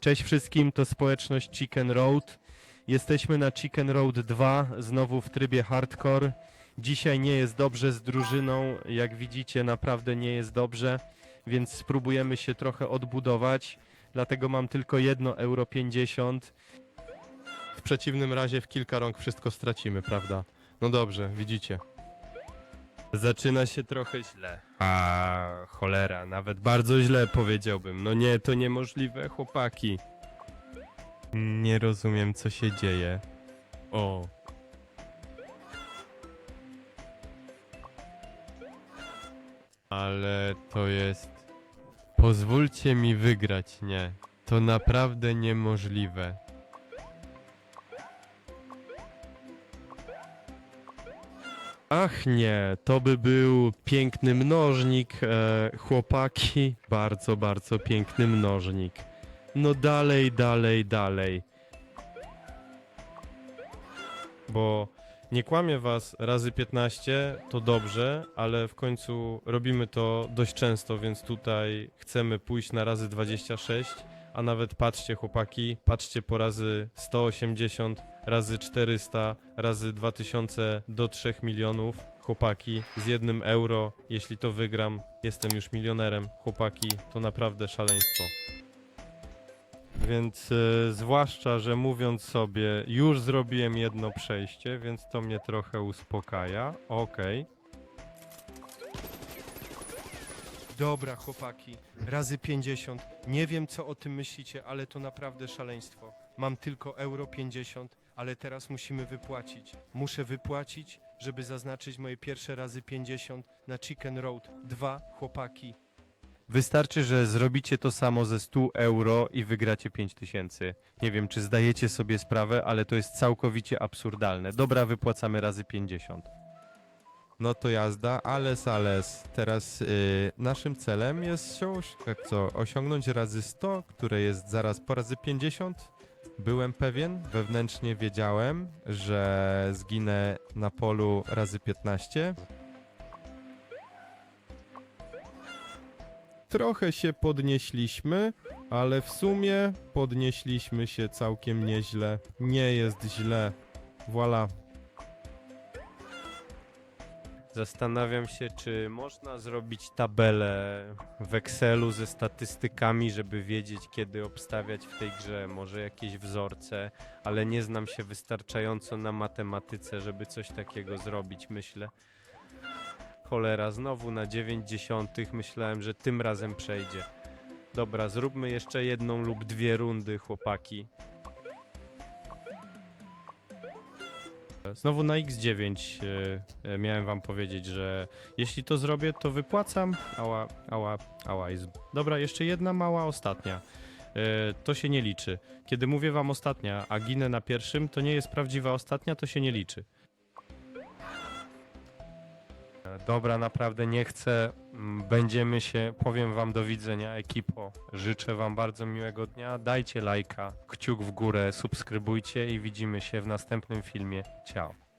Cześć wszystkim, to społeczność Chicken Road. Jesteśmy na Chicken Road 2, znowu w trybie hardcore. Dzisiaj nie jest dobrze z drużyną, jak widzicie naprawdę nie jest dobrze, więc spróbujemy się trochę odbudować. Dlatego mam tylko jedno euro 50. W przeciwnym razie w kilka rąk wszystko stracimy, prawda? No dobrze, widzicie. Zaczyna się trochę źle. A cholera, nawet bardzo źle powiedziałbym. No nie, to niemożliwe, chłopaki. Nie rozumiem, co się dzieje. O. Ale to jest. Pozwólcie mi wygrać, nie. To naprawdę niemożliwe. Ach nie, to by był piękny mnożnik, e, chłopaki. Bardzo, bardzo piękny mnożnik. No dalej, dalej, dalej. Bo nie kłamię was, razy 15 to dobrze, ale w końcu robimy to dość często, więc tutaj chcemy pójść na razy 26, a nawet patrzcie chłopaki, patrzcie po razy 180, razy 400, razy 2000 do 3 milionów. Chłopaki, z jednym euro, jeśli to wygram, jestem już milionerem. Chłopaki, to naprawdę szaleństwo. Więc e, zwłaszcza, że mówiąc sobie, już zrobiłem jedno przejście, więc to mnie trochę uspokaja. Okej. Dobra, chłopaki, razy 50. Nie wiem, co o tym myślicie, ale to naprawdę szaleństwo. Mam tylko euro 50, ale teraz musimy wypłacić. Muszę wypłacić, żeby zaznaczyć moje pierwsze razy 50 na Chicken Road. Dwa chłopaki. Wystarczy, że zrobicie to samo ze 100 euro i wygracie 5000. Nie wiem, czy zdajecie sobie sprawę, ale to jest całkowicie absurdalne. Dobra, wypłacamy razy 50. No to jazda, ales, ales. Teraz y, naszym celem jest osią- jak co, osiągnąć razy 100, które jest zaraz po razy 50. Byłem pewien, wewnętrznie wiedziałem, że zginę na polu razy 15. Trochę się podnieśliśmy, ale w sumie podnieśliśmy się całkiem nieźle. Nie jest źle. Voilà. Zastanawiam się, czy można zrobić tabelę w Excelu ze statystykami, żeby wiedzieć, kiedy obstawiać w tej grze. Może jakieś wzorce, ale nie znam się wystarczająco na matematyce, żeby coś takiego zrobić, myślę. Cholera, znowu na 90. Myślałem, że tym razem przejdzie. Dobra, zróbmy jeszcze jedną lub dwie rundy, chłopaki. Znowu na X9 e, e, miałem wam powiedzieć, że jeśli to zrobię, to wypłacam. Ała, ała, ała. Jest... Dobra, jeszcze jedna mała ostatnia. E, to się nie liczy. Kiedy mówię wam ostatnia, a ginę na pierwszym, to nie jest prawdziwa ostatnia, to się nie liczy. Dobra, naprawdę nie chcę. Mm, Będziemy się, powiem wam do widzenia, ekipo. Życzę wam bardzo miłego dnia. Dajcie lajka, kciuk w górę, subskrybujcie i widzimy się w następnym filmie. Ciao.